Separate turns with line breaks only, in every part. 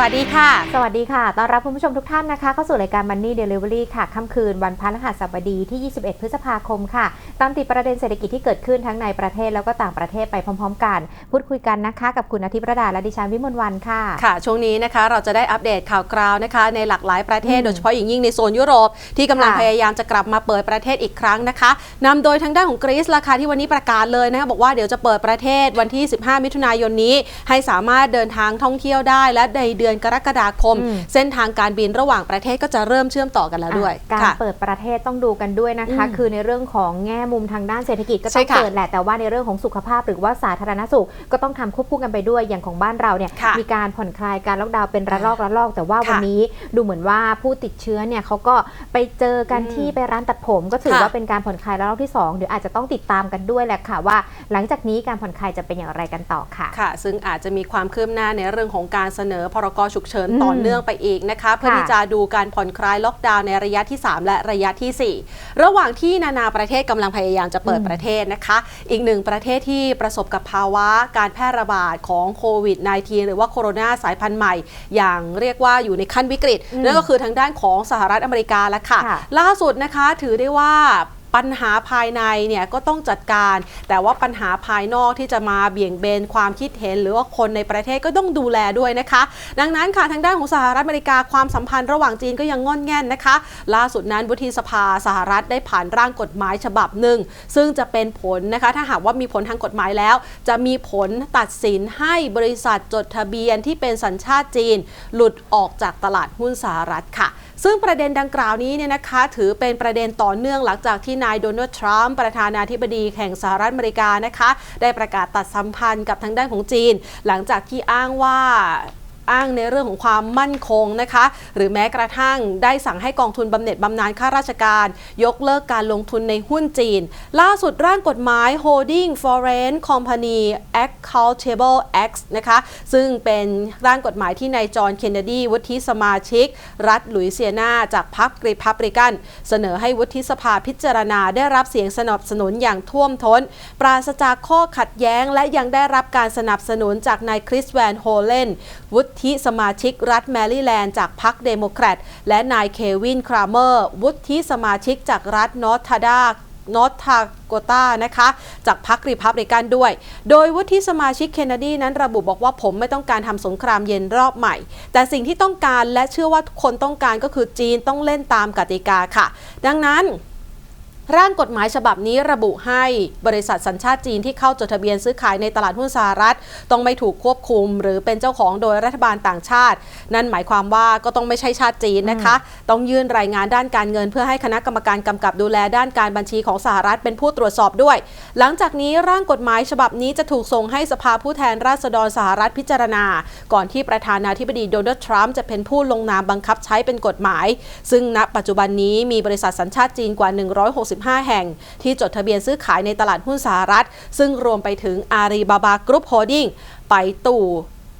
วัสดีค่ะ
สวัสดีค่ะ ต้อนรับคุณผู้ชมทุกท่านนะคะ เข้าสู่รายการ Money Delivery ค่ะ ค่ำคืนวันพฤหัสบดีที่ 21 พฤษภาคมค่ะ ตามติดประเด็นเศรษฐกิจที่เกิดขึ้นทั้งในประเทศแล้วก็ต่างประเทศไปพร้อมๆ กัน พูดคุยกันนะคะ กับคุณอาทิตย์ประดาและดิฉันวิมลวันค่ะ
ค่ะ ช่วงนี้นะคะเราจะได้อัปเดตข่าวคราวนะคะ ในหลากหลายประเทศ
อืม
โดยเฉพาะอย่างยิ่งในโซนยุโรปที่กำลัง
ค่ะ
พยายามจะกลับมาเปิดประเทศอีกครั้งนะคะนำโดยทางด้านของกรีซราคาที่วันนี้ประกาศเลยนะคะบอกว่าเดี๋ยวจะเปิดประเทศวันที่ 15 มิถุนายนนี้ ให้สามารถเดินทางท่องเที่ยวได้และในเดือนกรกฎาคม
อืม
เส้นทางการบินระหว่างประเทศก็จะเริ่มเชื่อมต่อกันแล้วด้วย
อะการ
ค่ะ
เปิดประเทศต้องดูกันด้วยนะคะ
อืม
คือในเรื่องของแง่มุมทางด้านเศรษฐกิจก็
ใช่
ต้อง
ค่ะ
เปิดแหละแต่ว่าในเรื่องของสุขภาพหรือว่าสาธารณสุขก็ต้องทำควบคู่กันไปด้วยอย่างของบ้านเราเนี่ย
ค่ะ
มีการผ่อนคลายการล็อกดาวน์เป็นระลอกระลอกแต่ว่า
ค่ะ
วันนี้ดูเหมือนว่าผู้ติดเชื้อเนี่ยเขาก็ไปเจอกัน
อืม
ที่ไปร้านตัดผมก็ถือ
ค่ะ
ว่าเป็นการผ่อนคลายระลอกที่สองเดี๋ยวอาจจะต้องติดตามกันด้วยแหละค่ะว่า หลังจากนี้การผ่อนคลายจะเป็นอย่างไรกันต่อค่ะ
ค่ะ ซึ่งอาจจะมีความคืบหน้าในเรื่องของการเสนอพรกฉุกเฉิน
อืม
ต่อเนื่องไปอีกนะคะเพื่อ
ค่ะ
ที่จะดูการผ่อนคลายล็อกดาวน์ในระยะที่ 3 และระยะทีสี่4 ระหว่างที่นานาประเทศกำลังพยายามจะเปิด
อืม
ประเทศนะคะ อีกหนึ่งประเทศที่ประสบกับภาวะการแพร่ระบาดของโควิด -19 หรือว่าโคโรนาสายพันธุ์ใหม่ อย่างเรียกว่าอยู่ในขั้นวิกฤต
อืม
นั่นก็คือทางด้านของสหรัฐอเมริกาแล้วค่ะ
ค่ะ
ล่าสุดนะคะถือได้ว่า ปัญหาภายในเนี่ยก็ต้องจัดการ แต่ว่าปัญหาภายนอกที่จะมาเบี่ยงเบนความคิดเห็น หรือว่าคนในประเทศก็ต้องดูแลด้วยนะคะ ดังนั้นค่ะทางด้านของสหรัฐอเมริกาความสัมพันธ์ระหว่างจีนก็ยังง่อนแง่นนะคะ ล่าสุดนั้นวุฒิสภาสหรัฐได้ผ่านร่างกฎหมายฉบับหนึ่ง ซึ่งจะเป็นผลนะคะ ถ้าหากว่ามีผลทางกฎหมายแล้ว จะมีผลตัดสินให้บริษัทจดทะเบียนที่เป็นสัญชาติจีน หลุดออกจากตลาดหุ้นสหรัฐค่ะ ซึ่งประเด็นดังกล่าวนี้เนี่ยนะคะถือเป็นประเด็นต่อเนื่องหลังจากที่นายโดนัลด์ทรัมป์ประธานาธิบดีแห่งสหรัฐอเมริกานะคะ ได้ประกาศตัดสัมพันธ์กับทางด้านของจีน หลังจากที่อ้างว่า อ้างในเรื่องของความมั่นคงนะคะ หรือแม้กระทั่งได้สั่งให้กองทุนบำเหน็จบำนาญข้าราชการ ยกเลิกการลงทุนในหุ้นจีน ล่าสุดร่างกฎหมาย Holding Foreign Company Accountable Act นะคะ ซึ่งเป็นร่างกฎหมายที่นายจอห์นเคนเนดีวุฒิสมาชิก รัฐหลุยเซียนาจากพรรครีพับริกัน เสนอให้วุฒิสภาพิจารณาได้รับเสียงสนับสนุนอย่างท่วมท้น ปราศจากข้อขัดแย้งและยังได้รับการสนับสนุนจากนายคริสแวนโฮเลนวุฒิสมาชิกรัฐแมริแลนด์จากพรรคเดโมแครตและนายเควินครามเมอร์ วุฒิสมาชิกจากรัฐนอร์ทาดานอร์ทาโกตานะคะ จากพรรครีพับริกันด้วย โดยวุฒิสมาชิกเคนเนดีนั้นระบุบอกว่าผมไม่ต้องการทำสงครามเย็นรอบใหม่ แต่สิ่งที่ต้องการและเชื่อว่าทุกคนต้องการก็คือจีนต้องเล่นตามกติกาค่ะ ดังนั้น ร่างกฎหมายฉบับนี้ระบุให้บริษัทสัญชาติจีนที่เข้าจดทะเบียนซื้อขายในตลาดหุ้นสหรัฐ ต้องไม่ถูกควบคุม หรือเป็นเจ้าของโดยรัฐบาลต่างชาติ นั่นหมายความว่าก็ต้องไม่ใช่ชาติจีนนะคะ ต้องยื่นรายงานด้านการเงิน เพื่อให้คณะกรรมการกำกับดูแลด้านการบัญชีของสหรัฐเป็นผู้ตรวจสอบด้วย หลังจากนี้ร่างกฎหมายฉบับนี้จะถูกส่งให้สภาผู้แทนราษฎรสหรัฐพิจารณา ก่อนที่ประธานาธิบดีโดนัลด์ทรัมป์จะเป็นผู้ลงนามบังคับใช้เป็นกฎหมาย ซึ่งณปัจจุบันนี้มีบริษัทสัญชาติจีนกว่า165แห่ง ที่จดทะเบียนซื้อขายในตลาดหุ้นสหรัฐ ซึ่งรวมไปถึงอารีบาบากรุ๊ปโฮดดิ้งไปตู่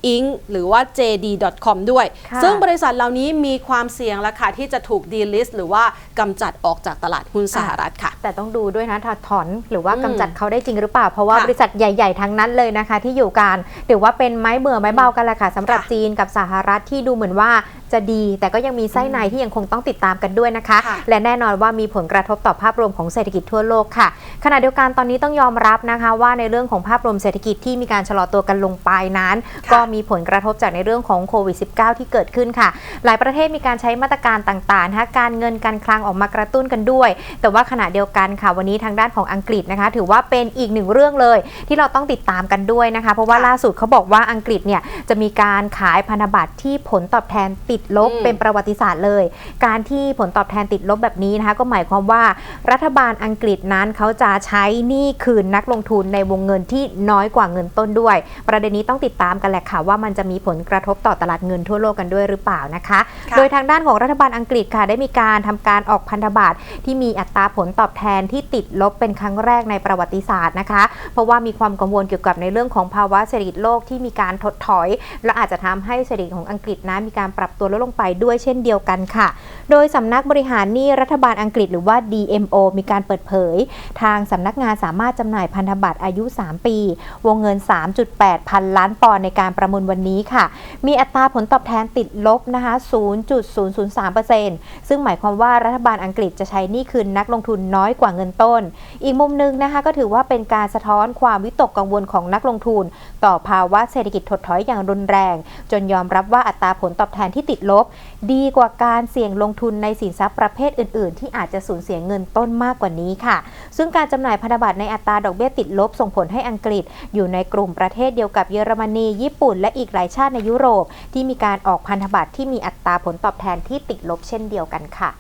อิงหรือว่า JD.com ด้วย
ค่ะ
ซึ่งบริษัทเหล่านี้มีความเสี่ยงและค่ะที่จะถูกดีลิสต์หรือว่ากำจัดออกจากตลาดหุ้นสหรัฐค่ะ
แต่ต้องดูด้วยนะถ้าถอนหรือว่า
อืม
กำจัดเขาได้จริงหรือเปล่า เพราะว่า
ค่ะ
บริษัทใหญ่ ๆ ทั้งนั้นเลยนะคะ ที่อยู่กันถือว่าเป็นไม้เบื่อไม้เบากันแหละค่ะสำหรับ
ค่ะ
จีนกับสหรัฐที่ดูเหมือนว่า จะดีแต่ก็ยังมีไส้ในที่ยังคงต้องติดตามกันด้วยนะคะ
ค่ะ
และแน่นอนว่ามีผลกระทบต่อภาพรวมของเศรษฐกิจทั่วโลกค่ะ ขณะเดียวกันตอนนี้ต้องยอมรับนะคะว่าในเรื่องของภาพรวมเศรษฐกิจที่มีการชะลอตัวกันลงไปนั้น
ค่ะ
ก็มีผลกระทบจากในเรื่องของโควิด -19 ที่เกิดขึ้นค่ะ หลายประเทศมีการใช้มาตรการต่างๆนะคะการเงินการคลังออกมากระตุ้นกันด้วย แต่ว่าขณะเดียวกันค่ะ วันนี้ทางด้านของอังกฤษนะคะ ถือว่าเป็นอีกหนึ่งเรื่องเลย ที่เราต้องติดตามกันด้วยนะคะ เพราะว่า
ค่ะ
ล่าสุดเขาบอกว่าอังกฤษเนี่ยจะมีการขายพันธบัตรที่ผลตอบแทนติดลบ
อืม
เป็นประวัติศาสตร์เลย การที่ผลตอบแทนติดลบแบบนี้นะคะก็หมายความว่ารัฐบาลอังกฤษนั้นเขาจะใช้หนี้คืนนักลงทุนในวงเงินที่น้อยกว่าเงินต้นด้วย ประเด็นนี้ต้องติดตามกันแหละค่ะว่ามันจะมีผลกระทบต่อตลาดเงินทั่วโลกกันด้วยหรือเปล่านะคะ
ค่ะ
โดยทางด้านของรัฐบาลอังกฤษค่ะได้มีการทำการออกพันธบัตรที่มีอัตราผลตอบแทนที่ติดลบเป็นครั้งแรกในประวัติศาสตร์นะคะ เพราะว่ามีความกังวลเกี่ยวกับในเรื่องของภาวะเศรษฐกิจโลกที่มีการถดถอย และอาจจะทำให้เศรษฐกิจของอังกฤษนะมีการปรับตัวลดลงไปด้วยเช่นเดียวกันค่ะ โดยสำนักบริหารหนี้รัฐบาลอังกฤษหรือว่า DMO มีการเปิดเผย ทางสำนักงานสามารถจำหน่ายพันธบัตรอายุ 3 ปี วงเงิน 3.8 พันล้านปอนด์ในการประมูลวันนี้ค่ะ มีอัตราผลตอบแทนติดลบนะคะ 0.003%ซึ่งหมายความว่ารัฐบาลอังกฤษจะใช้หนี้คืนนักลงทุนน้อยกว่าเงินต้น อีกมุมหนึงนะคะก็ถือว่าเป็นการสะท้อนความวิตกกังวลของนักลงทุน ต่อภาวะเศรษฐกิจถดถอยอย่างรุนแรง จนยอมรับว่าอัตราผลตอบแทนที่ติดลบ ดีกว่าการเสี่ยงลงทุนในสินทรัพย์ประเภทอื่น ๆ ที่อาจจะสูญเสียเงินต้นมากกว่านี้ค่ะ ซึ่งการจำหน่ายพันธบัตรในอัตราดอกเบี้ยติดลบส่งผลให้อังกฤษ อยู่ในกลุ่มประเทศเดียวกับเยอรมนี ญี่ปุ่น และอีกหลายชาติในยุโรป ที่มีการออกพันธบัตรที่มีอัตราผลตอบแทนที่ติดลบเช่นเดียวกันค่ะ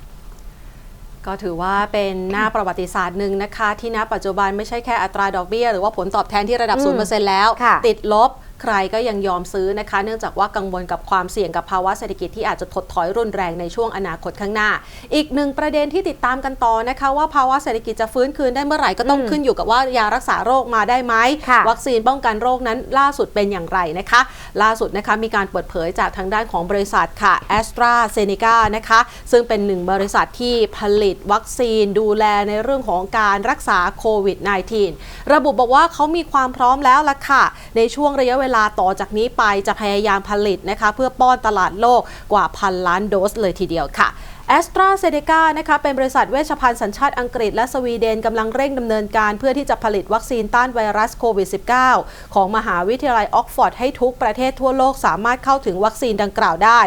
ก็ถือว่าเป็นหน้าประวัติศาสตร์หนึ่งนะคะ ที่ณปัจจุบันไม่ใช่แค่อัตราดอกเบี้ย หรือว่าผลตอบแทนที่ระดับ
อืม
0%แล้ว
ค่ะ
ติดลบ ใครก็ยังยอมซื้อนะคะ เนื่องจากว่ากังวลกับความเสี่ยงกับภาวะเศรษฐกิจที่อาจจะถดถอยรุนแรงในช่วงอนาคตข้างหน้า อีกหนึ่งประเด็นที่ติดตามกันต่อนะคะ ว่าภาวะเศรษฐกิจจะฟื้นคืนได้เมื่อไหร่ก็ต้อง
อืม
ขึ้นอยู่กับว่ายารักษาโรคมาได้ไหม
ค่ะ
วัคซีนป้องกันโรคนั้นล่าสุดเป็นอย่างไรนะคะ ล่าสุดนะคะมีการเปิดเผยจากทางด้านของบริษัทค่ะ a s t r a z เซ e c a นะคะ ซึ่งเป็นหนึ่งบริษัทที่ผลิตวัคซีนดูแลในเรื่องของการรักษาโควิด -19 ระบุบอกว่าเขามีความพร้อมแล้วล่ะค่ะ ในช่วงระยะเวลาลาต่อจากนี้ไปจะพยายามผลิตนะคะเพื่อป้อนตลาดโลกกว่าพันล้านโดสเลยทีเดียวค่ะ แอสตราเซเนกานะคะเป็นบริษัทเวชภัณฑ์สัญชาติอังกฤษและสวีเดนกำลังเร่งดำเนินการเพื่อที่จะผลิตวัคซีนต้านไวรัสโควิด -19 ของมหาวิทยาลัยออกฟอร์ดให้ทุกประเทศทั่วโลกสามารถเข้าถึงวัคซีนดังกล่าวได้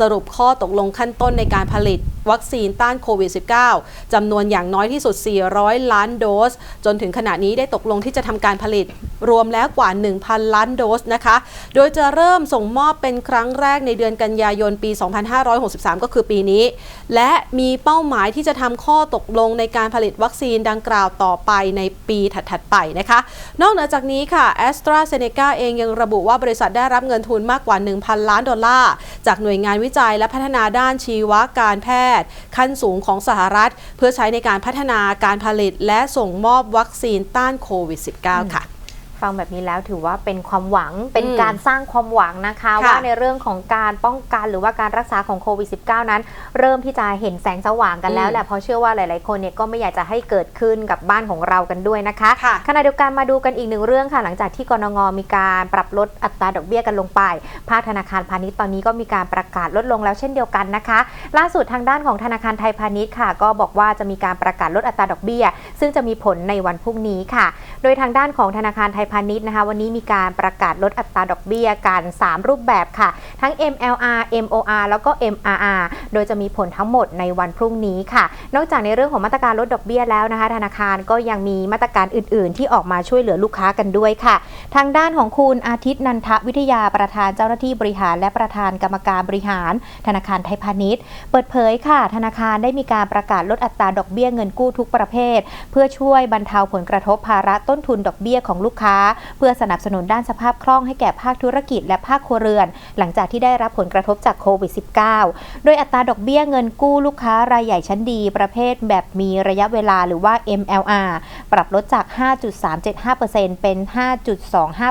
สรุปข้อตกลงขั้นต้นในการผลิตวัคซีนต้านโควิด -19 จำนวนอย่างน้อยที่สุด 400 ล้านโดส จนถึงขณะนี้ได้ตกลงที่จะทำการผลิตรวมแล้วกว่า 1,000 ล้านโดสนะคะ โดยจะเริ่มส่งมอบเป็นครั้งแรกในเดือนกันยายนปี 2563 ก็คือปีนี้และมีเป้าหมายที่จะทำข้อตกลงในการผลิตวัคซีนดังกล่าวต่อไปในปีถัดๆไปนะคะ นอกเหนือจากนี้ค่ะ a s t r a z เซ e c a เองยังระบุว่าบริษัทได้รับเงินทุนมากกว่า 1,000 ล้านดอลลาร์ จากหน่วยงานวิจัยและพัฒนาด้านชีวการแพทย์ ขั้นสูงของสหรัฐ เพื่อใช้ในการพัฒนาการผลิตและส่งมอบวัคซีนต้านโควิด -19 ค่ะ
ฟังแบบนี้แล้วถือว่าเป็นความหวังเป็น
อืม
การสร้างความหวังนะคะ
ค่ะ
ว่าในเรื่องของการป้องกันหรือว่าการรักษาของโควิด -19 นั้น เริ่มที่จะเห็นแสงสว่างกันแล้ว
อืม
แหละเพราะเชื่อว่าหลาย ๆ คนเนี่ยก็ไม่อยากจะให้เกิดขึ้นกับบ้านของเรากันด้วยนะคะ
ค่ะ
ขณะเดียวกันมาดูกันอีกหนึ่งเรื่องค่ะ หลังจากที่กรงงมีการปรับลดอัตราดอกเบี้ยกันลงไป ภาคธนาคารพาณิชย์ตอนนี้ก็มีการประกาศลดลงแล้วเช่นเดียวกันนะคะ ล่าสุดทางด้านของธนาคารไทยพาณิชย์ค่ะ ก็บอกว่าจะมีการประกาศลดอัตราดอกเบี้ย ซึ่งจะมีผลในวันพรุ่งนี้ค่ะ โดยทางด้านของธนาคารไทยพาณิชย์นะคะ วันนี้มีการประกาศลดอัตราดอกเบี้ยกัน 3 รูปแบบค่ะ ทั้ง MLR MOR แล้วก็ MRR โดยจะมีผลทั้งหมดในวันพรุ่งนี้ค่ะ นอกจากในเรื่องของมาตรการลดดอกเบี้ยแล้วนะคะ ธนาคารก็ยังมีมาตรการอื่น ๆ ที่ออกมาช่วยเหลือลูกค้ากันด้วยค่ะ ทางด้านของคุณอาทิตย์นันทวิทยาประธานเจ้าหน้าที่บริหาร และประธานกรรมการบริหาร ธนาคารไทยพาณิชย์ เปิดเผยค่ะ ธนาคารได้มีการประกาศลดอัตราดอกเบี้ยเงินกู้ทุกประเภท เพื่อช่วยบรรเทาผลกระทบภาระต้นทุนดอกเบี้ยของลูกค้าเพื่อสนับสนุนด้านสภาพคล่องให้แก่ภาคธุรกิจและภาคครัวเรือน หลังจากที่ได้รับผลกระทบจากโควิด -19 โดยอัตราดอกเบี้ยเงินกู้ลูกค้ารายใหญ่ชั้นดี ประเภทแบบมีระยะเวลาหรือว่า MLR ปรับลดจาก 5.375%เป็น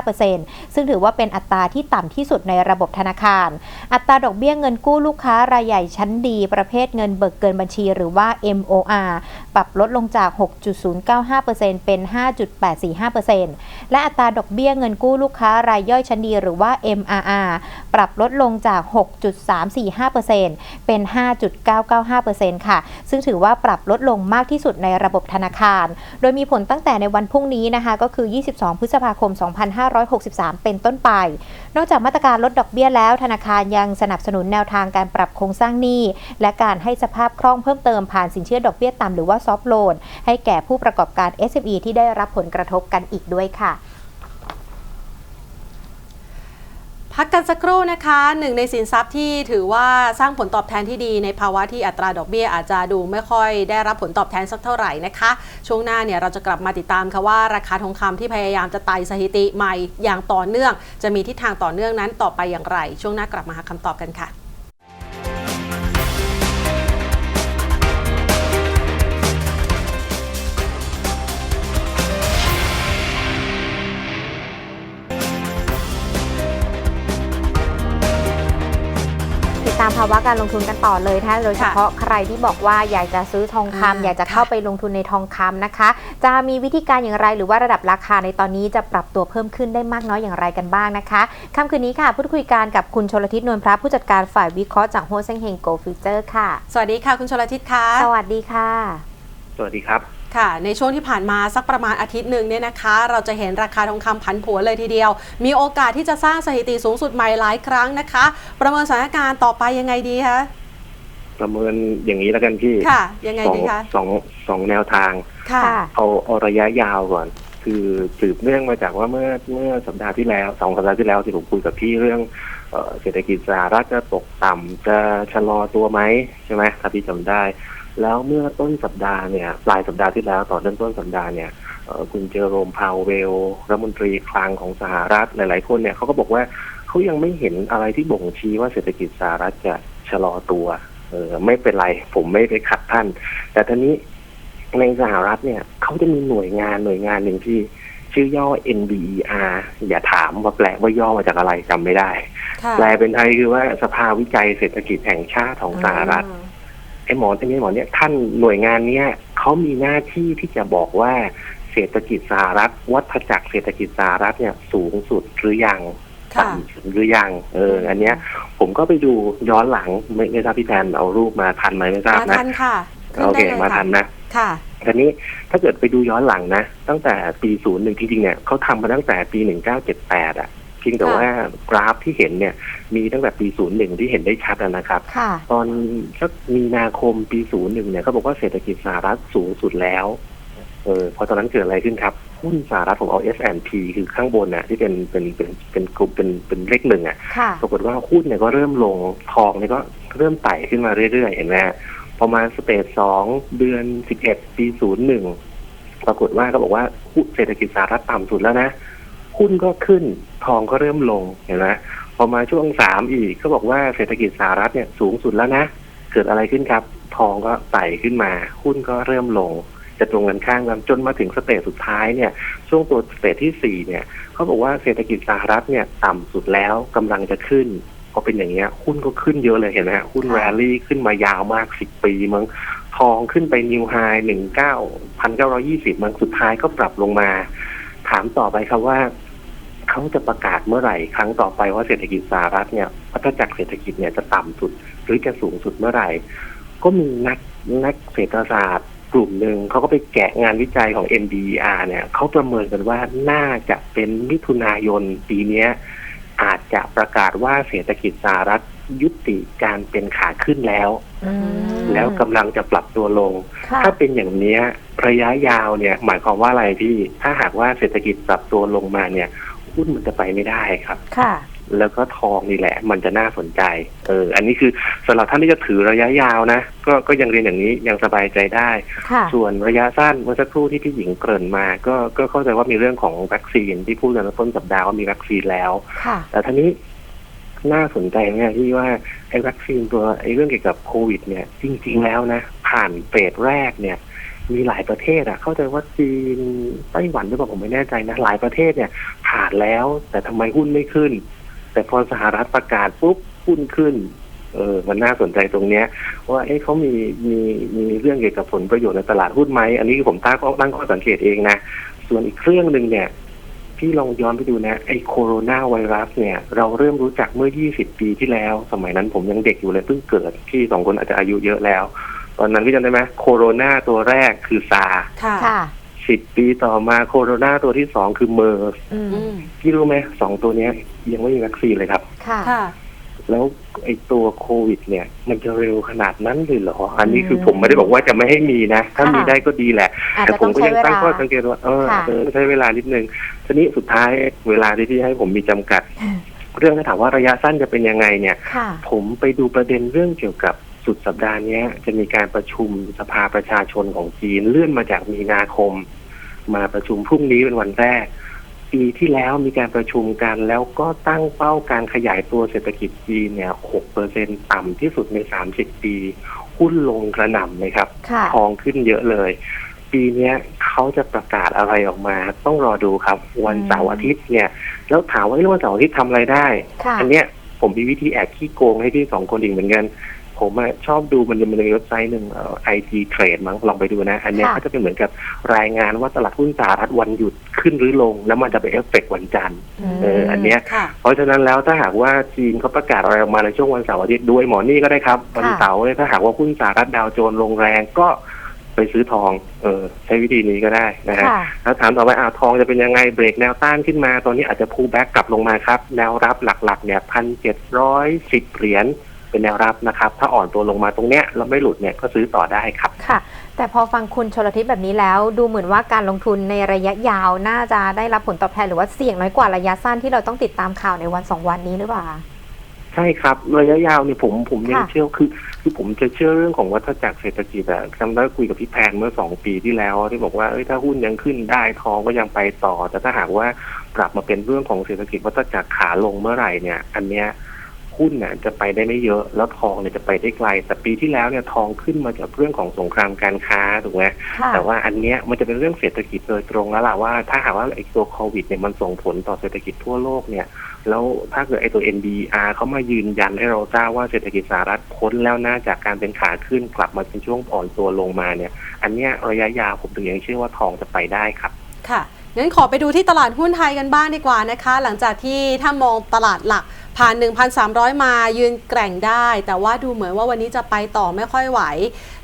5.25%ซึ่งถือว่าเป็นอัตราที่ต่ำที่สุดในระบบธนาคาร อัตราดอกเบี้ยเงินกู้ลูกค้ารายใหญ่ชั้นดี ประเภทเงินเบิกเกินบัญชีหรือว่า MOR ปรับลดลงจาก 6.095%เป็น 5.845%และอัตราดอกเบี้ยเงินกู้ลูกค้ารายย่อยชั้นดีหรือว่า MRR ปรับลดลงจาก 6.345%เป็น 5.995%ค่ะ ซึ่งถือว่าปรับลดลงมากที่สุดในระบบธนาคาร โดยมีผลตั้งแต่ในวันพรุ่งนี้นะคะ ก็คือ 22 พฤษภาคม 2563 เป็นต้นไป นอกจากมาตรการลดดอกเบี้ยแล้ว ธนาคารยังสนับสนุนแนวทางการปรับโครงสร้างหนี้ และการให้สภาพคล่องเพิ่มเติมผ่านสินเชื่อดอกเบี้ยต่ำหรือว่าซอฟโลนให้แก่ผู้ประกอบการ SME ที่ได้รับผลกระทบกันอีกด้วยค่ะ
พักกันสักครู่นะคะหนึ่งในสินทรัพย์ที่ถือว่าสร้างผลตอบแทนที่ดีในภาวะที่อัตราดอกเบี้ยอาจจะดูไม่ค่อยได้รับผลตอบแทนสักเท่าไหร่นะคะ ช่วงหน้าเนี่ยเราจะกลับมาติดตามค่ะว่าราคาทองคำที่พยายามจะไต่สถิติใหม่อย่างต่อเนื่อง จะมีทิศทางต่อเนื่องนั้นต่อไปอย่างไร ช่วงหน้ากลับมาหาคำตอบกันค่ะ
ภาวะการลงทุนกันต่อเลยนะคะโดยเฉพาะใครที่บอกว่าอยากจะซื้อทองคำ
อ่า
อยากจะเข้าไปลงทุนในทองคำนะคะ จะมีวิธีการอย่างไรหรือว่าระดับราคาในตอนนี้จะปรับตัวเพิ่มขึ้นได้มากน้อยอย่างไรกันบ้างนะคะค่ำคืนนี้ค่ะพูดคุยกันกับคุณชลทิศนวลพระผู้จัดการฝ่ายวิเคราะห์จากโฮเซงเฮงโกฟิวเจอร์ค่ะ
สวัสดีค่ะคุณชลทิศคะ
สวัสดีค่ะ
สวัสดีครับ
ค่ะ ในช่วงที่ผ่านมาสักประมาณอาทิตย์หนึ่งเนี่ยนะคะ เราจะเห็นราคาทองคำผันผวนเลยทีเดียว มีโอกาสที่จะสร้างสถิติสูงสุดใหม่หลายครั้งนะคะ ประเมินสถานการณ์ต่อไปยังไงดีคะ
ประเมินอย่างนี้แล้วกันพี่
ค่ะ ยังไง
สอง
ดีคะ
สองสองแนวทาง
ค่ะ
เอาเอาระยะยาวก่อน คือสืบเนื่องมาจากว่าเมื่อเมื่อสัปดาห์ที่แล้วสองสัปดาห์ที่แล้วที่ผมคุยกับพี่เรื่องเอ่อเศรษฐกิจสหรัฐจะตกต่ำจะชะลอตัวไหมใช่ไหมถ้าพี่จำได้ แล้วเมื่อต้นสัปดาห์เนี่ยปลายสัปดาห์ที่แล้วต่อเนื่องต้นสัปดาห์เนี่ยเอ่อคุณเจอโรมพาวเวลรัฐมนตรีคลังของสหรัฐหลาย ๆ คนเนี่ยเขาก็บอกว่าเขายังไม่เห็นอะไรที่บ่งชี้ว่าเศรษฐกิจสหรัฐจะชะลอตัวเออไม่เป็นไร ผมไม่ไปขัดท่าน แต่ทีนี้ในสหรัฐเนี่ยเขาจะมีหน่วยงานหน่วยงานหนึ่งที่ชื่อย่อ NBER อย่าถามว่าแปลว่าย่อมาจากอะไรจำไม่ได้
ค่ะ
แปลเป็นไทยคือว่าสภาวิจัยเศรษฐกิจแห่งชาติของสหรัฐ ไอ้หมอท่านนี้หมอเนี่ยท่านหน่วยงานเนี้ยเขามีหน้าที่ที่จะบอกว่าเศรษฐกิจสหรัฐ วัฏจักรเศรษฐกิจสหรัฐเนี่ยสูงสุดหรือยัง
ค่ะ
ต่ำสุดหรือยังเออ อันเนี้ย ผมก็ไปดูย้อนหลังไม่ไม่ทราบพี่แทนเอารูปมาทันไหมไม่ทราบ
มา
นะ
ทันค่ะขึ้น
โอเค
ได้เลย
มา
ค่ะ
ทันนะ
ค่ะ
ทีนี้ถ้าเกิดไปดูย้อนหลังนะ ตั้งแต่ปีศูนย์หนึ่งจริงๆเนี่ยเขาทำมาตั้งแต่ปีหนึ่งเก้าเจ็ดแปดอะ เพียงแต่
ค่ะ
ว่ากราฟที่เห็นเนี่ย มีตั้งแต่ปีศูนย์หนึ่งที่เห็นได้ชัดอะนะครับ
ค่ะ
ตอนสักมีนาคมปีศูนย์หนึ่งเนี่ยเขาบอกว่าเศรษฐกิจสหรัฐสูงสุดแล้ว เออพอตอนนั้นเกิดอะไรขึ้นครับ หุ้นสหรัฐผมเอา S&P คือข้างบนน่ะ ที่เป็นเป็นเป็นเป็นกลุ่มเป็นเป็นเลขหนึ่งอะ
ค่ะ
ปรากฏว่าหุ้นเนี่ยก็เริ่มลงทองเนี่ยก็เริ่มไต่ขึ้นมาเรื่อยๆ เห็นไหมฮะประมาณสเตจสองเดือนสิบเอ็ดปีศูนย์หนึ่งปรากฏว่าเขาบอกว่าหุ้นเศรษฐกิจสหรัฐต่ำสุดแล้วนะ หุ้นก็ขึ้น ทองก็เริ่มลงเห็นไหมพอมาช่วงสามอีกเขาบอกว่าเศรษฐกิจสหรัฐเนี่ยสูงสุดแล้วนะ เกิดอะไรขึ้นครับ ทองก็ไต่ขึ้นมา หุ้นก็เริ่มลงจะตรงกันข้ามกันจนมาถึงสเตจสุดท้ายเนี่ย ช่วงตัวสเตจที่สี่เนี่ยเขาบอกว่าเศรษฐกิจสหรัฐเนี่ยต่ำสุดแล้วกำลังจะขึ้นพอเป็นอย่างเงี้ยหุ้นก็ขึ้นเยอะเลยเห็นไหมฮะหุ้นแรลลี่ขึ้นมายาวมากสิบปีมั้งทองขึ้นไปนิวไฮหนึ่งเก้าพันเก้าร้อยี่สิบมั้งสุดท้ายก็ปรับลงมา ถามต่อไปครับว่า เขาจะประกาศเมื่อไหร่ ครั้งต่อไปว่าเศรษฐกิจสหรัฐเนี่ยวัฏจักรเศรษฐกิจเนี่ยจะต่ำสุด หรือจะสูงสุดเมื่อไหร่ ก็มีนักนักเศรษฐศาสตร์กลุ่มหนึ่งเขาก็ไปแกะงานวิจัยของ NBER เนี่ยเขาประเมินกันว่าน่าจะเป็นมิถุนายนปีเนี้ยอาจจะประกาศว่าเศรษฐกิจสหรัฐยุติการเป็นขาขึ้นแล้ว
อืม
แล้วกำลังจะปรับตัวลง
ค่ะ
ถ้าเป็นอย่างเนี้ยระยะยาวเนี่ย หมายความว่าอะไรพี่ ถ้าหากว่าเศรษฐกิจปรับตัวลงมาเนี่ย หุ้นมันจะไปไม่ได้ครับ
ค่ะ
แล้วก็ทองนี่แหละ มันจะน่าสนใจ เออ อันนี้คือสำหรับท่านที่จะถือระยะยาวนะก็ก็ยังเรียนอย่างนี้ยังสบายใจได้
ค่ะ
ส่วนระยะสั้นเมื่อสักครู่ที่พี่หญิงเกริ่นมา ก็ก็เข้าใจว่ามีเรื่องของวัคซีนที่พูดกันในต้นสัปดาห์ว่ามีวัคซีนแล้ว
ค่ะ
แต่ทีนี้น่าสนใจเนี่ยที่ว่าไอ้วัคซีนตัวไอ้เรื่องเกี่ยวกับโควิด เนี่ย จริง ๆ แล้วนะ ผ่านเฟสแรกเนี่ย มีหลายประเทศอะเข้าใจว่าจีนไต้หวันหรือเปล่าผมไม่แน่ใจนะหลายประเทศเนี่ยผ่านแล้ว แต่ทำไมหุ้นไม่ขึ้น แต่พอสหรัฐประกาศปุ๊บหุ้นขึ้นเออมันน่าสนใจตรงเนี้ยว่าเอ๊ะเขามีมีมีเรื่องเกี่ยวกับผลประโยชน์ในตลาดหุ้นไหมอันนี้ผมตั้งตั้งข้อสังเกตเองนะส่วนอีกเครื่องหนึ่งเนี่ยพี่ลองย้อนไปดูนะไอ้โคโรนาไวรัสเนี่ย เราเริ่มรู้จักเมื่อ 20 ปีที่แล้ว สมัยนั้นผมยังเด็กอยู่เลยเพิ่งเกิดพี่สองคนอาจจะอายุเยอะแล้ว ตอนนั้นพี่จำได้ไหมโคโรนาตัวแรกคือซา
ค่ะ
ค่ะ
สิบปีต่อมาโคโรนาตัวที่สองคือเมอร์
อืม
อืม
พี่รู้ไหมสองตัวเนี้ยยังไม่มีวัคซีนเลยครับ
ค่ะ
ค่ะ
แล้วไอ้ตัวโควิด เนี่ย มันจะเร็วขนาดนั้นเลยเหรอ อันนี้คือ
อืม
ผมไม่ได้บอกว่าจะไม่ให้มีนะ ถ้า
ค่ะ
มีได้ก็ดีแหละ
อาจ
แต่
จะ
ผ
ต้
ม
อง
ก็
ใช้
ยัง
เว
ตั้ง
ลา
ข้อสังเกตว่าเออ
ค่ะ
เออใช้เวลานิดนึงทีนี้สุดท้ายเวลาที่พี่ให้ผมมีจำกัด เรื่องถ้าถามว่าระยะสั้นจะเป็นยังไงเนี่ย
ค่ะ
ผมไปดูประเด็นเรื่องเกี่ยวกับ สุดสัปดาห์เนี้ยจะมีการประชุมสภาประชาชนของจีนเลื่อนมาจากมีนาคม มาประชุมพรุ่งนี้เป็นวันแรก ปีที่แล้วมีการประชุมกันแล้วก็ตั้งเป้าการขยายตัวเศรษฐกิจจีนเนี่ย6เปอร์เซ็นต่ำที่สุดใน 30 ปี หุ้นลงกระหน่ำเลยครับ
ค่ะ
ทองขึ้นเยอะเลย ปีเนี้ยเขาจะประกาศอะไรออกมา ต้องรอดูครับ วัน
อืม
เสาร์อาทิตย์เนี่ย แล้วถามว่าเรื่องวันเสาร์อาทิตย์ทำอะไรได้
ค่ะ
อันเนี้ยผมมีวิธีแอบขี้โกงให้พี่สองคนอีกเหมือนกัน ผมอะชอบดูมันจะมันจะมีเว็บไซต์หนึ่งไอจีเทรดมั้งลองไปดูนะ อันเนี้ย
ค่ะ
เขาจะเป็นเหมือนกับรายงานว่าตลาดหุ้นสหรัฐวันหยุดขึ้นหรือลง แล้วมันจะไปเอฟเฟกต์วันจันทร์เอออันเนี้ย
ค่ะ
เพราะฉะนั้นแล้วถ้าหากว่าจีนเขาประกาศอะไรออกมาในช่วงวันเสาร์อาทิตย์ด้วยหมอนี่ก็ได้ครับวันเสาร์เนี่ยถ้าหากว่าหุ้นสหรัฐดาวโจนส์ลงแรงก็ไปซื้อทอง เออ ใช้วิธีนี้ก็ได้นะฮะ
ค่ะ
แล้วถามต่อไปอ้าวทองจะเป็นยังไง เบรกแนวต้านขึ้นมา ตอนนี้อาจจะพูแบ็กกลับลงมาครับ แนวรับหลักๆ เนี่ยพันเจ็ดร้อยสิบเหรียญ เป็นแนวรับนะครับ ถ้าอ่อนตัวลงมาตรงเนี้ยแล้วไม่หลุดเนี่ยก็ซื้อต่อได้ครับ
ค่ะ แต่พอฟังคุณชลทิศแบบนี้แล้ว ดูเหมือนว่าการลงทุนในระยะยาวน่าจะได้รับผลตอบแทนหรือว่าเสี่ยงน้อยกว่าระยะสั้นที่เราต้องติดตามข่าวในวันสองวันนี้หรือเปล่าคะ
ใช่ครับระยะยาวเนี่ยผมผมยัง
ค่ะ
เชื่อคือคือผมจะเชื่อเรื่องของวัฏจักรเศรษฐกิจอะจำได้คุยกับพี่แพนเมื่อสองปีที่แล้ว ที่บอกว่าเอ้ยถ้าหุ้นยังขึ้นได้ทองก็ยังไปต่อ แต่ถ้าหากว่าปรับมาเป็นเรื่องของเศรษฐกิจวัฏจักรขาลงเมื่อไหร่เนี่ย อันเนี้ย หุ้นเนี่ยจะไปได้ไม่เยอะ แล้วทองเนี่ยจะไปได้ไกล แต่ปีที่แล้วเนี่ยทองขึ้นมาจากเรื่องของสงครามการค้าถูกไหม
ค่ะ
แต่ว่าอันเนี้ยมันจะเป็นเรื่องเศรษฐกิจโดยตรงแล้วล่ะว่า ถ้าหากว่าไอ้ตัวโควิดเนี่ยมันส่งผลต่อเศรษฐกิจทั่วโลกเนี่ยแล้วถ้าเกิดไอ้ตัว NBR เขามายืนยันให้เราทราบว่าเศรษฐกิจสหรัฐพ้นแล้วนะจากการเป็นขาขึ้นกลับมาเป็นช่วงอ่อนตัวลงมาเนี่ย อันเนี้ยระยะยาวผมถึงยังเชื่อว่าทองจะไปได้ครับ
ค่ะงั้นขอไปดูที่ตลาดหุ้นไทยกันบ้างดีกว่านะคะ หลังจากที่ถ้ามองตลาดหลัก ผ่าน 1,300 มายืนแกร่งได้ แต่ว่าดูเหมือนว่าวันนี้จะไปต่อไม่ค่อยไหว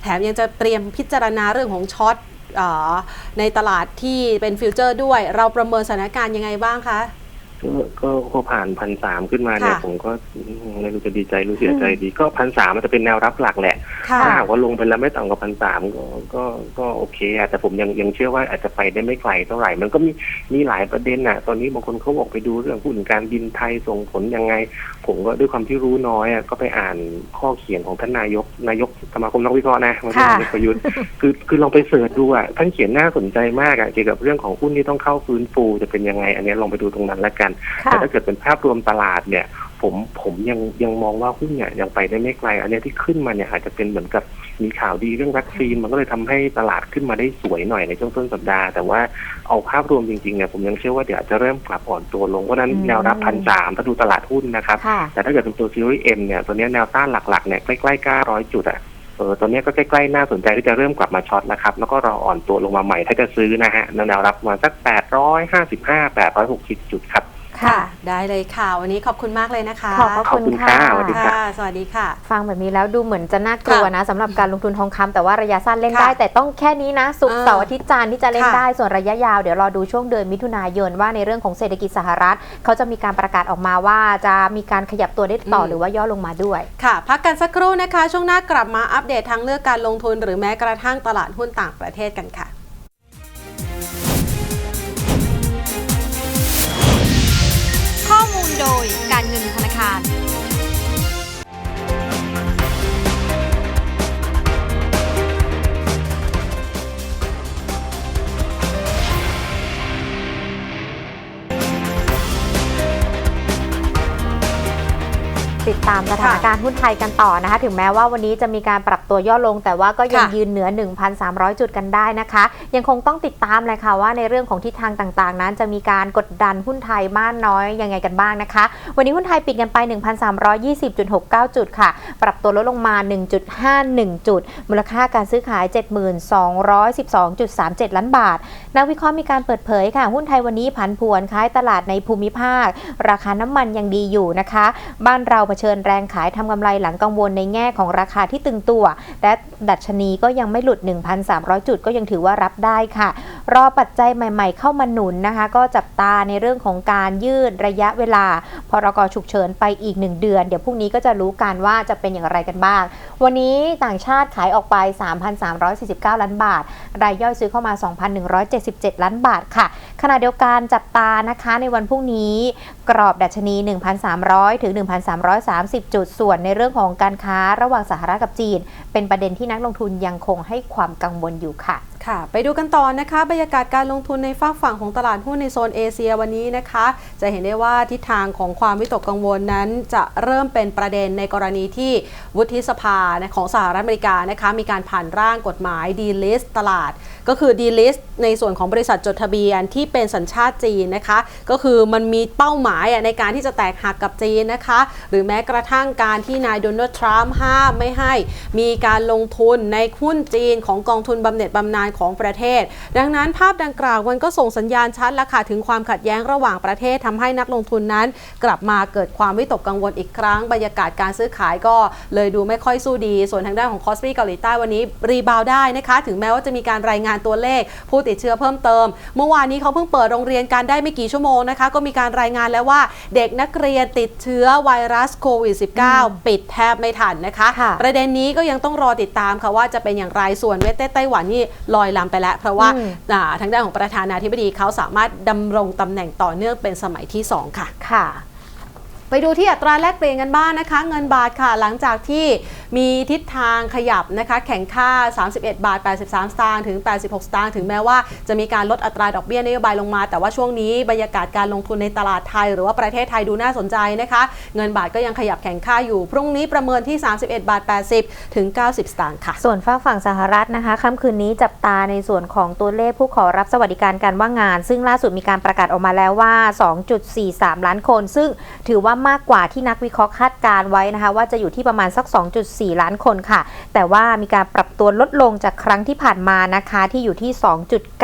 แถมยังจะเตรียมพิจารณาเรื่องของช็อตออในตลาดที่เป็นฟิวเจอร์ด้วย เราประเมินสถานการณ์ยังไงบ้างคะ
ก็ก็พอผ่านพันสามขึ้นมาเนี่ย
ค่ะ
ผมก็อืมไม่รู้จะดีใจรู้เสียใจดี ก็พันสามมันจะเป็นแนวรับหลักแหละ
ค่ะ
ถ้าหากว่าลงไปแล้วไม่ต่ำกว่าพันสามก็ก็ก็โอเคอะแต่ผมยังยังเชื่อว่าอาจจะไปได้ไม่ไกลเท่าไหร่ มันก็มีมีหลายประเด็นอะตอนนี้บางคนเขาบอกไปดูเรื่องหุ้นการบินไทยส่งผลยังไง ผมก็ด้วยความที่รู้น้อยอะก็ไปอ่านข้อเขียนของท่านนายกนายกสมาคมนักวิเคราะห์นะไมันเป็น
ค่ะ
นายกประยุทธ์ คือคือลองไปเสิร์ชดูอะท่านเขียนน่าสนใจมากอะเกี่ยวกับเรื่องของหุ้นที่ต้องเข้าฟื้นฟูจะเป็นยังไง อันนี้ลองไปดูตรงนั้นแล้วกัน
ค่ะ
แต่ถ้าเกิดเป็นภาพรวมตลาดเนี่ย ผมผมยังยังมองว่าหุ้นเนี่ยยังไปได้ไม่ไกล อันเนี้ยที่ขึ้นมาเนี่ยอาจจะเป็นเหมือนกับมีข่าวดีเรื่องวัคซีนมันก็เลยทำให้ตลาดขึ้นมาได้สวยหน่อยในช่วงต้นสัปดาห์ แต่ว่าเอาภาพรวมจริงๆเนี่ยผมยังเชื่อว่าเดี๋ยวอาจจะเริ่มกลับอ่อนตัวลงเพราะฉะนั้น
อืม
แนวรับพันสามถ้าดูตลาดหุ้นนะครับ
ค่ะ
แต่ถ้าเกิดเป็นตัวซีรีส์เอ็มเนี่ยตัวเนี้ยแนวต้านหลักๆเนี่ยใกล้ๆ900จุดอะเออตัวเนี้ยก็ใกล้ๆน่าสนใจที่จะเริ่มกลับมาช็อตแล้วครับ แล้วก็รออ่อนตัวลงมาใหม่ถ้าจะซื้อนะฮะแนวรับประมาณสัก855 860จุดครับ
ค่ะ
ได้เลยค่ะ วันนี้ขอบคุณมากเลยนะคะ
ขอบพระ
ขอบ
คุ
คุณณ
ค่ะ
ค่ะสวัสดี
ค่ะ สวัสดีค่ะ
ฟังแบบนี้แล้วดูเหมือนจะน่ากลัว
ค่ะ
นะสำหรับการลงทุนทองคำแต่ว่าระยะสั้นเล่น
ค่ะ
ได้แต่ต้องแค่นี้นะสุกร์
อ่า
เสาร์อาทิตย์จันทร์ที่จะเล่น
ค่ะ
ได้ส่วนระยะยาวเดี๋ยวรอดูช่วงเดือนมิถุนายนว่าในเรื่องของเศรษฐกิจสหรัฐ เขาจะมีการประกาศออกมาว่าจะมีการขยับตัวได้ต่อ
อืม
หรือว่าย่อลงมาด้วย
ค่ะ พักกันสักครู่นะคะ ช่วงหน้ากลับมาอัปเดตทางเลือกการลงทุน หรือแม้กระทั่งตลาดหุ้นต่างประเทศกันค่ะ
โดยการเงินธนาคาร
ติดตามสถานการณ์หุ้นไทยกันต่อนะคะ ถึงแม้ว่าวันนี้จะมีการปรับตัวย่อลง แต่ว่าก็ยัง
ค่ะ
ยืนเหนือ 1,300 จุดกันได้นะคะ ยังคงต้องติดตามเลยค่ะว่าในเรื่องของทิศทางต่างๆ นั้นจะมีการกดดันหุ้นไทยมากน้อยยังไงกันบ้างนะคะ วันนี้หุ้นไทยปิดกันไป 1,320.69 จุดค่ะ ปรับตัวลดลงมา 1.51 จุด มูลค่าการซื้อขาย 7212.37 ล้านบาท นักวิเคราะห์มีการเปิดเผยค่ะ หุ้นไทยวันนี้ผันผวนคล้ายตลาดในภูมิภาค ราคาน้ำมันยังดีอยู่นะคะ บ้านเราเผชิญแรงขายทำกำไรหลังกังวลในแง่ของราคาที่ตึงตัว และดัชนีก็ยังไม่หลุด 1,300 จุดก็ยังถือว่ารับได้ค่ะ รอปัจจัยใหม่ ๆ เข้ามาหนุนนะคะ ก็จับตาในเรื่องของการยืดระยะเวลา พรกฉุกเฉินไปอีก 1 เดือน เดี๋ยวพรุ่งนี้ก็จะรู้กันว่าจะเป็นอย่างไรกันบ้าง วันนี้ต่างชาติขายออกไป 3,349 ล้านบาท รายย่อยซื้อเข้ามา 2,177 ล้านบาทค่ะ ขณะเดียวกันจับตานะคะในวันพรุ่งนี้กรอบดัชนี 1,300 ถึง 1,330 จุด ส่วนในเรื่องของการค้าระหว่างสหรัฐกับจีน เป็นประเด็นที่นักลงทุนยังคงให้ความกังวลอยู่ค่ะ
ค่ะ ไปดูกันต่อนะคะ บรรยากาศการลงทุนในฝากฝั่งของตลาดหุ้นในโซนเอเชียวันนี้นะคะ จะเห็นได้ว่าทิศทางของความวิตกกังวลนั้น จะเริ่มเป็นประเด็นในกรณีที่วุฒิสภาของสหรัฐอเมริกานะคะมีการผ่านร่างกฎหมายดีลิสตลาด ก็คือดีลิสในส่วนของบริษัทจดทะเบียนที่เป็นสัญชาติจีนนะคะ ก็คือมันมีเป้าหมายในการที่จะแตกหักกับจีนนะคะ หรือแม้กระทั่งการที่นายโดนัลด์ทรัมป์ห้ามไม่ให้ มีการลงทุนในหุ้นจีนของกองทุนบำเหน็จบำนาญของประเทศ ดังนั้นภาพดังกล่าวมันก็ส่งสัญญาณชัดแล้วค่ะถึงความขัดแย้งระหว่างประเทศทำให้นักลงทุนนั้น กลับมาเกิดความวิตกกังวลอีกครั้งบรรยากาศการซื้อขายก็เลยดูไม่ค่อยสู้ดี ส่วนทางด้านของคอสปีเกาหลีใต้วันนี้รีบาวได้นะคะ ถึงแม้ว่าจะมีการรายงานตัวเลข ผู้ติดเชื้อเพิ่มเติม เมื่อวานนี้เขาเพิ่งเปิดโรงเรียนการได้ไม่กี่ชั่วโมงนะคะก็มีการรายงานแล้วว่าเด็กนักเรียนติดเชื้อไวรัสโควิด -19 ปิดแทบไม่ทันนะคะ
ค่ะ
ประเด็นนี้ก็ยังต้องรอติดตามค่ะว่าจะเป็นอย่างไรส่วนเวสเต้ไต้หวันนี่ลอยลำไปแล้ว เพราะว่า
อืม
อ่าทางด้านของประธานาธิบดีเขาสามารถดำรงตำแหน่งต่อเนื่องเป็นสมัยที่ 2 ค่ะ
ค่ะ
ไปดูที่อัตราแลกเปลี่ยนกันบ้างนะคะ เงินบาทค่ะหลังจากที่ มีทิศทางขยับนะคะแข่งค่า 31 บาท 83 สตางค์ถึง 86 สตางค์ถึงแม้ว่าจะมีการลดอัตราดอกเบี้ยนโยบายลงมา แต่ว่าช่วงนี้บรรยากาศการลงทุนในตลาดไทย หรือว่าประเทศไทยดูน่าสนใจนะคะ เงินบาทก็ยังขยับแข่งค่าอยู่ พรุ่งนี้ประเมินที่ 31 บาท 80 ถึง 90 สตางค์ค่ะ
ส่วนฝากฝั่งสหรัฐนะคะค่ำคืนนี้จับตาในส่วนของตัวเลขผู้ขอรับสวัสดิการการว่างงาน ซึ่งล่าสุดมีการประกาศออกมาแล้วว่า 2.43 ล้านคน ซึ่งถือว่ามากกว่าที่นักวิเคราะห์คาดการไว้นะคะว่าจะอยู่ที่ประมาณสัก 2.4 4 ล้านคนค่ะ แต่ว่ามีการปรับตัวลดลงจากครั้งที่ผ่านมานะคะที่อยู่ที่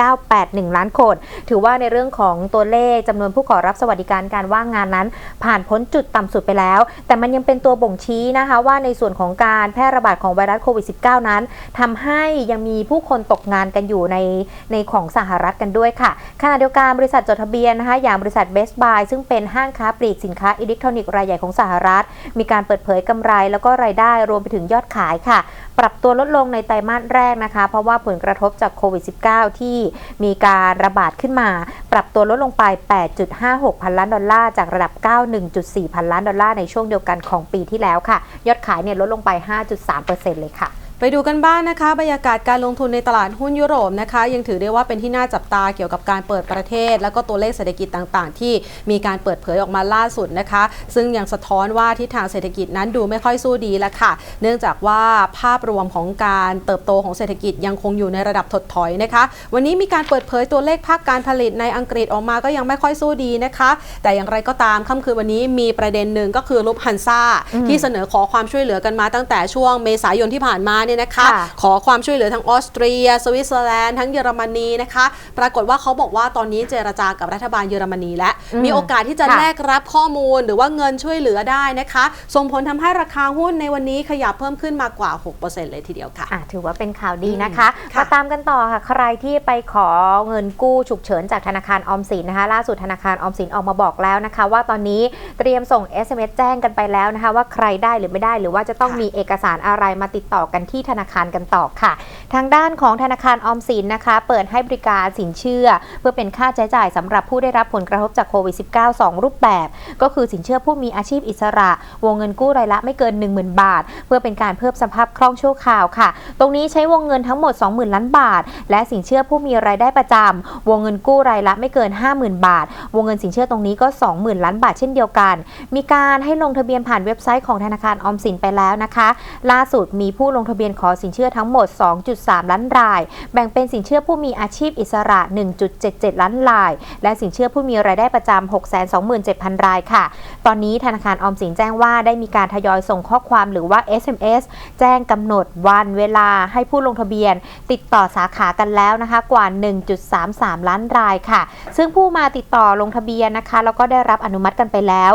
2.981 ล้านคน ถือว่าในเรื่องของตัวเลขจำนวนผู้ขอรับสวัสดิการการว่างงานนั้น ผ่านพ้นจุดต่ำสุดไปแล้ว แต่มันยังเป็นตัวบ่งชี้นะคะว่าในส่วนของการแพร่ระบาดของไวรัสโควิด -19 นั้นทำให้ยังมีผู้คนตกงานกันอยู่ในในของสหรัฐกันด้วยค่ะขณะเดียวกันบริษัทจดทะเบียนนะคะอย่างบริษัท Best Buy ซึ่งเป็นห้างค้าปลีกสินค้าอิเล็กทรอนิกส์รายใหญ่ของสหรัฐ มีการเปิดเผยกำไรแล้วก็รายได้รวมถึงยอดขายค่ะ ปรับตัวลดลงในไตรมาสแรกนะคะ เพราะว่าผลกระทบจากโควิด -19 ที่มีการระบาดขึ้นมา ปรับตัวลดลงไป 8.56 พันล้านดอลลาร์จากระดับ 91.4 พันล้านดอลลาร์ในช่วงเดียวกันของปีที่แล้วค่ะ ยอดขายเนี่ยลดลงไป 5.3%เลยค่ะ
ไปดูกันบ้างนะคะบรรยากาศการลงทุนในตลาดหุ้นยุโรปนะคะ ยังถือได้ว่าเป็นที่น่าจับตาเกี่ยวกับการเปิดประเทศ แล้วก็ตัวเลขเศรษฐกิจต่างๆ ที่มีการเปิดเผยออกมาล่าสุดนะคะ ซึ่งยังสะท้อนว่าทิศทางเศรษฐกิจนั้นดูไม่ค่อยสู้ดีแล้วค่ะ เนื่องจากว่าภาพรวมของการเติบโตของเศรษฐกิจยังคงอยู่ในระดับถดถอยนะคะ วันนี้มีการเปิดเผยตัวเลขภาคการผลิตในอังกฤษออกมาก็ยังไม่ค่อยสู้ดีนะคะ แต่อย่างไรก็ตามค่ำคืนวันนี้มีประเด็นหนึ่งก็คือลุปฮันซ่าที่เสนอขอความช่วยเหลือกันมาตั้งแต่ช่วงเมษายนที่ผ่านมาเนี่ยนะคะ
ค่ะ
ขอความช่วยเหลือทั้งออสเตรีย สวิตเซอร์แลนด์ทั้งเยอรมนีนะคะ ปรากฏว่าเขาบอกว่าตอนนี้เจรจากับรัฐบาลเยอรมนีแล้ว
อืม
มีโอกาสที่จะ
ค่ะ
แลกรับข้อมูลหรือว่าเงินช่วยเหลือได้นะคะ ส่งผลทำให้ราคาหุ้นในวันนี้ขยับเพิ่มขึ้นมากกว่า 6%เลยทีเดียวค่ะ
อะถือว่าเป็นข่าวดีนะคะ
อืมค่ะ
มาตามกันต่อค่ะ ใครที่ไปขอเงินกู้ฉุกเฉินจากธนาคารออมสินนะคะ ล่าสุดธนาคารออมสินออกมาบอกแล้วนะคะ ว่าตอนนี้เตรียมส่ง SMS แจ้งกันไปแล้วนะคะ ว่าใครได้หรือไม่ได้หรือว่าจะต้อง
ค่ะ
มีเอกสารอะไรมาติดต่อกันที่ธนาคารกันต่อค่ะ ทางด้านของธนาคารออมสินนะคะ เปิดให้บริการสินเชื่อ เพื่อเป็นค่าใช้จ่ายสำหรับผู้ได้รับผลกระทบจากโควิด -19 2 รูปแบบ ก็คือสินเชื่อผู้มีอาชีพอิสระ วงเงินกู้รายละไม่เกิน 10,000 บาท เพื่อเป็นการเพิ่มสภาพคล่องชั่วคราวค่ะ ตรงนี้ใช้วงเงินทั้งหมด 20,000 ล้านบาท และสินเชื่อผู้มีรายได้ประจำวงเงินกู้รายละไม่เกิน 50,000 บาท วงเงินสินเชื่อตรงนี้ก็ 20,000 ล้านบาทเช่นเดียวกัน มีการให้ลงทะเบียนผ่านเว็บไซต์ของธนาคารออมสินไปแล้วนะคะ ล่าสุดมีผู้ลงทะเบียนขอสินเชื่อทั้งหมด 2.3 ล้านราย แบ่งเป็นสินเชื่อผู้มีอาชีพอิสระ 1.77 ล้านราย และสินเชื่อผู้มีรายได้ประจำ627,000 รายค่ะ ตอนนี้ธนาคารออมสินแจ้งว่าได้มีการทยอยส่งข้อความหรือว่า SMS แจ้งกำหนดวันเวลาให้ผู้ลงทะเบียน ติดต่อสาขากันแล้วนะคะกว่า 1.33 ล้านรายค่ะ ซึ่งผู้มาติดต่อลงทะเบียนนะคะ แล้วก็ได้รับอนุมัติกันไปแล้ว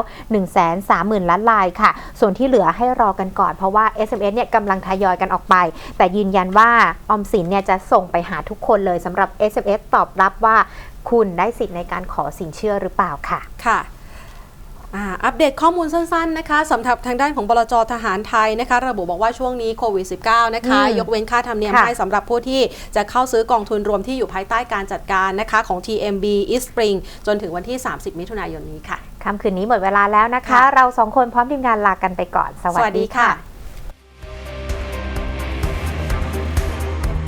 130,000 ล้านรายค่ะ ส่วนที่เหลือให้รอกันก่อนเพราะว่า SMS เนี่ยกำลังทยอยกันออกไป แต่ยืนยันว่าออมสินเนี่ยจะส่งไปหาทุกคนเลยสำหรับ SMS ตอบรับว่าคุณได้สิทธิ์ในการขอสินเชื่อหรือเปล่าค่ะ
ค่ะอ่าอัปเดตข้อมูลสั้นๆนะคะสำหรับทางด้านของบลจทหารไทยนะคะ ระบุบอกว่าช่วงนี้โควิด -19 นะคะ
อืม
ยกเว้นค่าธรรมเนียม
ค่ะ
ให้สำหรับผู้ที่จะเข้าซื้อกองทุนรวมที่อยู่ภายใต้การจัดการนะคะของ TMB East Spring จนถึงวันที่ 30 มิถุนายนนี้ค่ะ
ค่ำคืนนี้หมดเวลาแล้วนะคะ
ค่ะ
เราสองคนพร้อมทีมงานลากันไปก่อน สวัส
สวัสดี
ดีค่ะ
ค่ะ